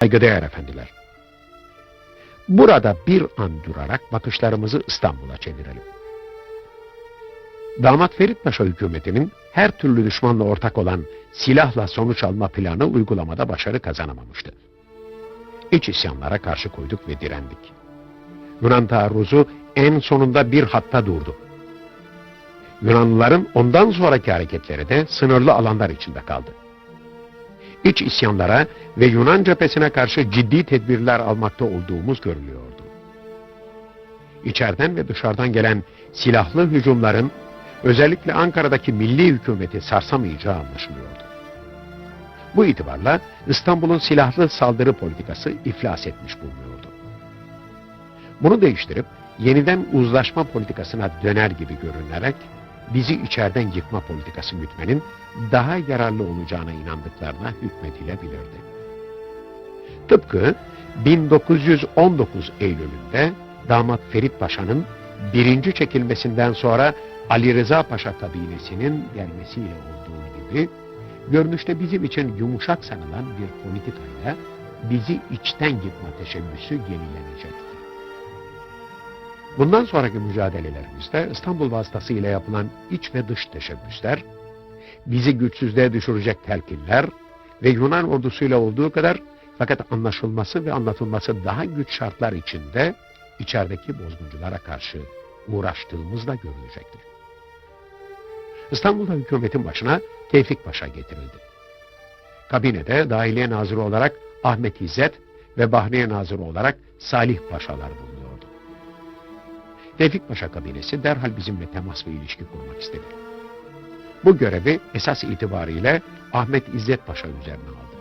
Saygıdeğer efendiler. Burada bir an durarak bakışlarımızı İstanbul'a çevirelim. Damat Ferit Paşa hükümetinin her türlü düşmanla ortak olan silahla sonuç alma planı uygulamada başarı kazanamamıştı. İç isyanlara karşı koyduk ve direndik. Yunan taarruzu en sonunda bir hatta durdu. Yunanlıların ondan sonraki hareketleri de sınırlı alanlar içinde kaldı. İç isyanlara ve Yunan cephesine karşı ciddi tedbirler almakta olduğumuz görülüyordu. İçeriden ve dışarıdan gelen silahlı hücumların özellikle Ankara'daki milli hükümeti sarsamayacağı anlaşılıyordu. Bu itibarla İstanbul'un silahlı saldırı politikası iflas etmiş bulunuyordu. Bunu değiştirip yeniden uzlaşma politikasına döner gibi görünerek bizi içeriden yıkma politikası gütmenin daha yararlı olacağına inandıklarına hükmedilebilirdi. Tıpkı 1919 Eylül'ünde damat Ferit Paşa'nın birinci çekilmesinden sonra Ali Rıza Paşa kabinesinin gelmesiyle olduğu gibi görünüşte bizim için yumuşak sanılan bir politikayla bizi içten yıkma teşebbüsü yenilenecekti. Bundan sonraki mücadelelerimizde İstanbul vasıtasıyla yapılan iç ve dış teşebbüsler, bizi güçsüzlüğe düşürecek telkinler ve Yunan ordusuyla olduğu kadar fakat anlaşılması ve anlatılması daha güç şartlar içinde içerideki bozgunculara karşı uğraştığımızda görülecektir. İstanbul'da hükümetin başına Tevfik Paşa getirildi. Kabinede dahiliye nazırı olarak Ahmet İzzet ve Bahriye nazırı olarak Salih Paşalar bulunuyordu. Tevfik Paşa kabinesi derhal bizimle temas ve ilişki kurmak istedi. Bu görevi esas itibariyle Ahmet İzzet Paşa üzerine aldı.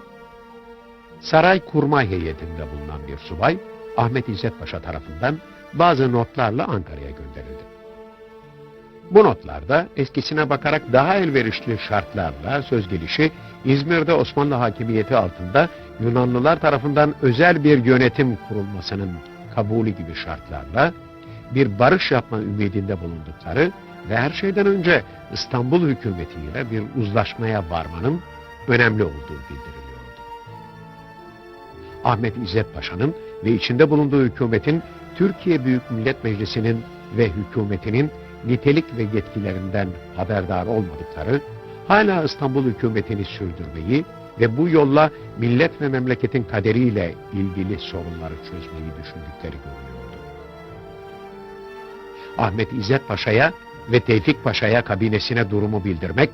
Saray Kurmay heyetinde bulunan bir subay, Ahmet İzzet Paşa tarafından bazı notlarla Ankara'ya gönderildi. Bu notlarda eskisine bakarak daha elverişli şartlarla söz gelişi İzmir'de Osmanlı hakimiyeti altında Yunanlılar tarafından özel bir yönetim kurulmasının kabulü gibi şartlarla bir barış yapma ümidinde bulundukları ve her şeyden önce İstanbul hükümetiyle bir uzlaşmaya varmanın önemli olduğu bildiriliyordu. Ahmet İzzet Paşa'nın ve içinde bulunduğu hükümetin Türkiye Büyük Millet Meclisi'nin ve hükümetinin nitelik ve yetkilerinden haberdar olmadıkları, hala İstanbul hükümetini sürdürmeyi ve bu yolla millet ve memleketin kaderiyle ilgili sorunları çözmeyi düşündükleri görülüyordu. Ahmet İzzet Paşa'ya ve Tevfik Paşa'ya kabinesine durumu bildirmek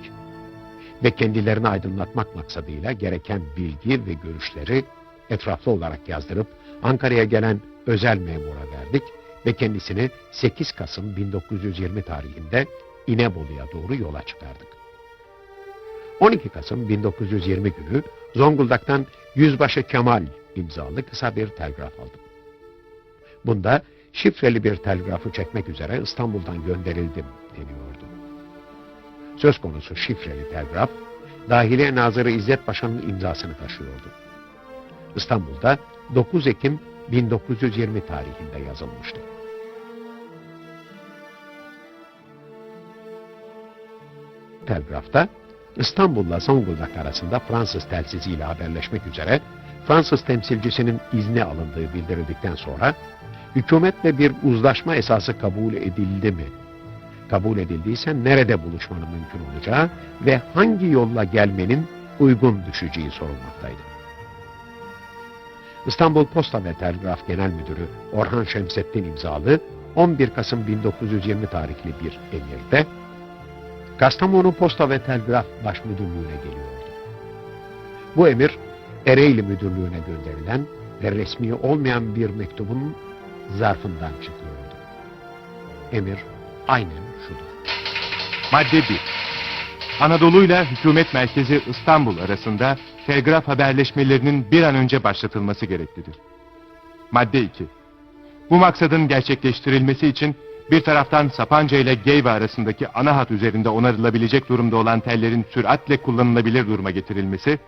ve kendilerini aydınlatmak maksadıyla gereken bilgi ve görüşleri etraflı olarak yazdırıp Ankara'ya gelen özel memura verdik ve kendisini 8 Kasım 1920 tarihinde İnebolu'ya doğru yola çıkardık. 12 Kasım 1920 günü Zonguldak'tan Yüzbaşı Kemal imzalı kısa bir telgraf aldım. Bunda şifreli bir telgrafı çekmek üzere İstanbul'dan gönderildim deniyordu. Söz konusu şifreli telgraf, Dahiliye Nazırı İzzet Paşa'nın imzasını taşıyordu. İstanbul'da 9 Ekim 1920 tarihinde yazılmıştı. Telgrafta İstanbul'la Zonguldak arasında Fransız telsiziyle haberleşmek üzere Fransız temsilcisinin izni alındığı bildirildikten sonra hükümetle bir uzlaşma esası kabul edildi mi? Kabul edildiyse nerede buluşmanın mümkün olacağı ve hangi yolla gelmenin uygun düşeceği sorulmaktaydı. İstanbul Posta ve Telgraf Genel Müdürü Orhan Şemsettin imzalı 11 Kasım 1920 tarihli bir emirde Kastamonu Posta ve Telgraf Baş Müdürlüğü'ne geliyordu. Bu emir Ereğli Müdürlüğü'ne gönderilen ve resmi olmayan bir mektubun zarfından çıkıyordu. Emir aynen şudur. Madde 1. Anadolu'yla hükümet merkezi İstanbul arasında telgraf haberleşmelerinin bir an önce başlatılması gereklidir. Madde 2. Bu maksadın gerçekleştirilmesi için bir taraftan Sapanca ile Geyve arasındaki ana hat üzerinde onarılabilecek durumda olan tellerin süratle kullanılabilir duruma getirilmesi,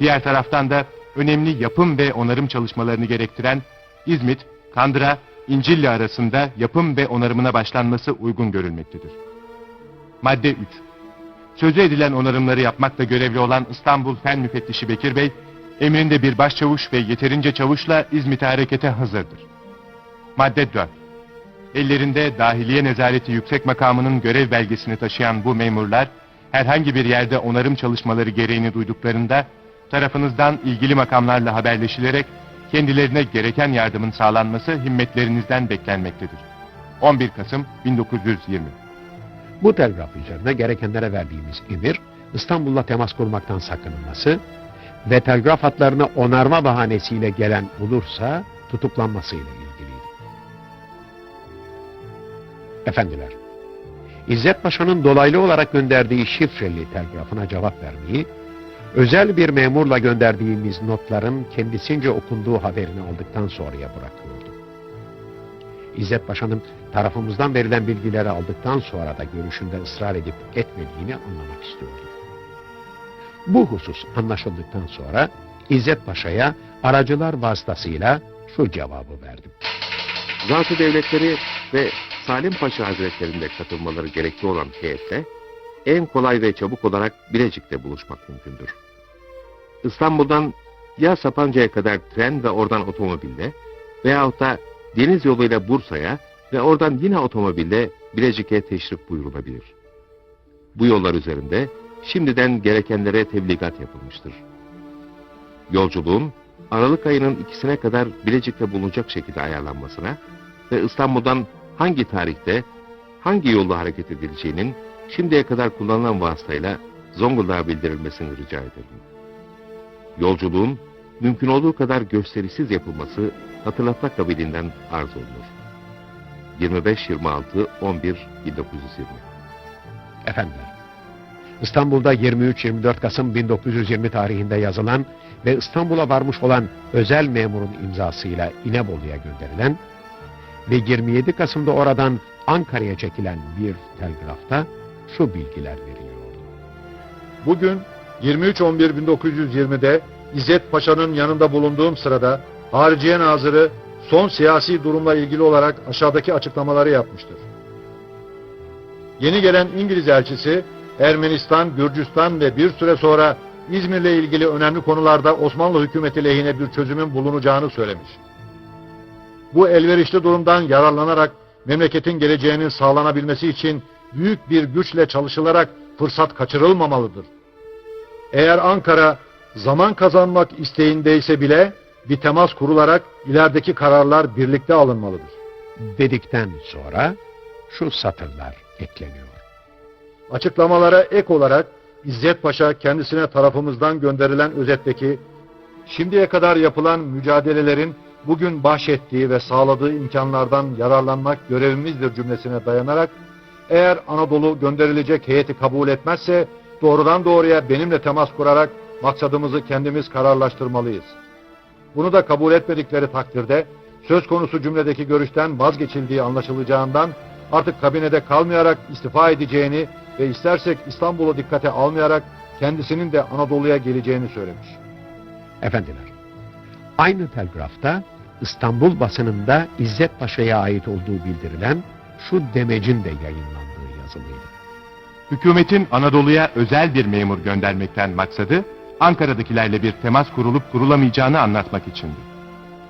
diğer taraftan da önemli yapım ve onarım çalışmalarını gerektiren İzmit, Kandıra, İncilli arasında yapım ve onarımına başlanması uygun görülmektedir. Madde 3. Sözü edilen onarımları yapmakla görevli olan İstanbul Fen Müfettişi Bekir Bey, emrinde bir başçavuş ve yeterince çavuşla İzmit'e harekete hazırdır. Madde 4. Ellerinde dahiliye nezareti yüksek makamının görev belgesini taşıyan bu memurlar, herhangi bir yerde onarım çalışmaları gereğini duyduklarında, tarafınızdan ilgili makamlarla haberleşilerek, kendilerine gereken yardımın sağlanması himmetlerinizden beklenmektedir. 11 Kasım 1920 Bu telgraf üzerine gerekenlere verdiğimiz emir, İstanbul'la temas kurmaktan sakınılması ve telgraf hatlarını onarma bahanesiyle gelen olursa tutuklanmasıyla ilgiliydi. Efendiler, İzzet Paşa'nın dolaylı olarak gönderdiği şifreli telgrafına cevap vermeyi, özel bir memurla gönderdiğimiz notların kendisince okunduğu haberini aldıktan sonraya bırakıyordu. İzzet Paşa'nın tarafımızdan verilen bilgileri aldıktan sonra da görüşünde ısrar edip etmediğini anlamak istiyordu. Bu husus anlaşıldıktan sonra İzzet Paşa'ya aracılar vasıtasıyla şu cevabı verdim. Zatı devletleri ve Salim Paşa Hazretlerinde katılmaları gerekli olan heyette en kolay ve çabuk olarak Bilecik'te buluşmak mümkündür. İstanbul'dan ya Sapanca'ya kadar tren ve oradan otomobille veyahut da deniz yoluyla Bursa'ya ve oradan yine otomobille Bilecik'e teşrif buyurulabilir. Bu yollar üzerinde şimdiden gerekenlere tebligat yapılmıştır. Yolculuğun Aralık ayının ikisine kadar Bilecik'te bulunacak şekilde ayarlanmasına ve İstanbul'dan hangi tarihte, hangi yolda hareket edileceğinin şimdiye kadar kullanılan vasıtayla Zonguldak'a bildirilmesini rica ederim. Yolculuğun mümkün olduğu kadar gösterisiz yapılması hatırlatmak kabiliğinden arz olunur. 25-26-11-1920 Efendiler, İstanbul'da 23-24 Kasım 1920 tarihinde yazılan ve İstanbul'a varmış olan özel memurun imzasıyla İnebolu'ya gönderilen ve 27 Kasım'da oradan Ankara'ya çekilen bir telgrafta şu bilgiler veriliyordu. Bugün 23.11.1920'de İzzet Paşa'nın yanında bulunduğum sırada Hariciye Nazırı son siyasi durumla ilgili olarak aşağıdaki açıklamaları yapmıştır. Yeni gelen İngiliz elçisi Ermenistan, Gürcistan ve bir süre sonra İzmir'le ilgili önemli konularda Osmanlı hükümeti lehine bir çözümün bulunacağını söylemiş. Bu elverişli durumdan yararlanarak memleketin geleceğinin sağlanabilmesi için büyük bir güçle çalışılarak fırsat kaçırılmamalıdır. Eğer Ankara zaman kazanmak isteğindeyse bile bir temas kurularak ilerideki kararlar birlikte alınmalıdır. Dedikten sonra şu satırlar ekleniyor. Açıklamalara ek olarak İzzet Paşa kendisine tarafımızdan gönderilen özetteki şimdiye kadar yapılan mücadelelerin bugün bahşettiği ve sağladığı imkanlardan yararlanmak görevimizdir cümlesine dayanarak eğer Anadolu gönderilecek heyeti kabul etmezse doğrudan doğruya benimle temas kurarak maksadımızı kendimiz kararlaştırmalıyız. Bunu da kabul etmedikleri takdirde söz konusu cümledeki görüşten vazgeçildiği anlaşılacağından artık kabinede kalmayarak istifa edeceğini ve istersek İstanbul'u dikkate almayarak kendisinin de Anadolu'ya geleceğini söylemiş. Efendiler, aynı telgrafta İstanbul basınında İzzet Paşa'ya ait olduğu bildirilen şu demecin de yayınlandığı yazılıydı. Hükümetin Anadolu'ya özel bir memur göndermekten maksadı, Ankara'dakilerle bir temas kurulup kurulamayacağını anlatmak içindi.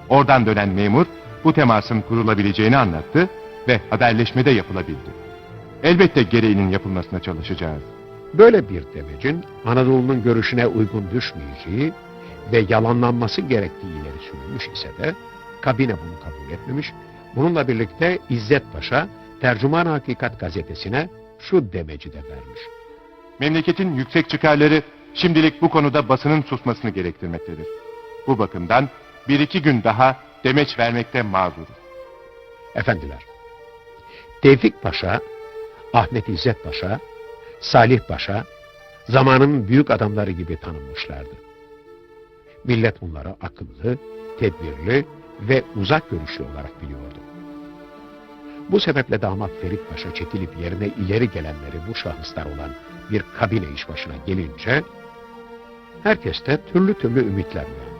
Oradan dönen memur, bu temasın kurulabileceğini anlattı ve haberleşmede yapılabildi. Elbette gereğinin yapılmasına çalışacağız. Böyle bir demecin Anadolu'nun görüşüne uygun düşmeyeceği ve yalanlanması gerektiği ileri sürülmüş ise de kabine bunu kabul etmemiş. Bununla birlikte İzzet Paşa Tercüman Hakikat gazetesine şu demeci de vermiş. Memleketin yüksek çıkarları şimdilik bu konuda basının susmasını gerektirmektedir. Bu bakımdan bir iki gün daha demeç vermekte mazuruz. Efendiler, Tevfik Paşa, Ahmet İzzet Paşa, Salih Paşa, zamanın büyük adamları gibi tanınmışlardı. Millet bunları akıllı, tedbirli ve uzak görüşlü olarak biliyordu. Bu sebeple damat Ferit Paşa çekilip yerine ileri gelenleri bu şahıslar olan bir kabine işbaşına gelince, herkeste türlü türlü ümitler uyandı.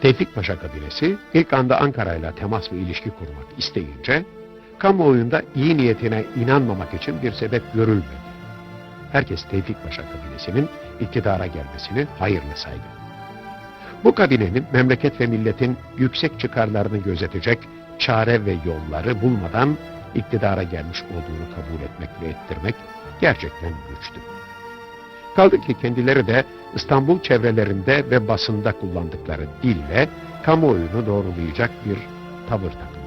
Tevfik Paşa kabinesi ilk anda Ankara ile temas ve ilişki kurmak isteyince, kamuoyunda iyi niyetine inanmamak için bir sebep görülmedi. Herkes Tevfik Paşa kabinesinin iktidara gelmesini hayırlı saydı. Bu kabinenin memleket ve milletin yüksek çıkarlarını gözetecek çare ve yolları bulmadan iktidara gelmiş olduğunu kabul etmek ve ettirmek gerçekten güçtü. Kaldı ki kendileri de İstanbul çevrelerinde ve basında kullandıkları dille kamuoyunu doğrulayacak bir tavır takınmışlar.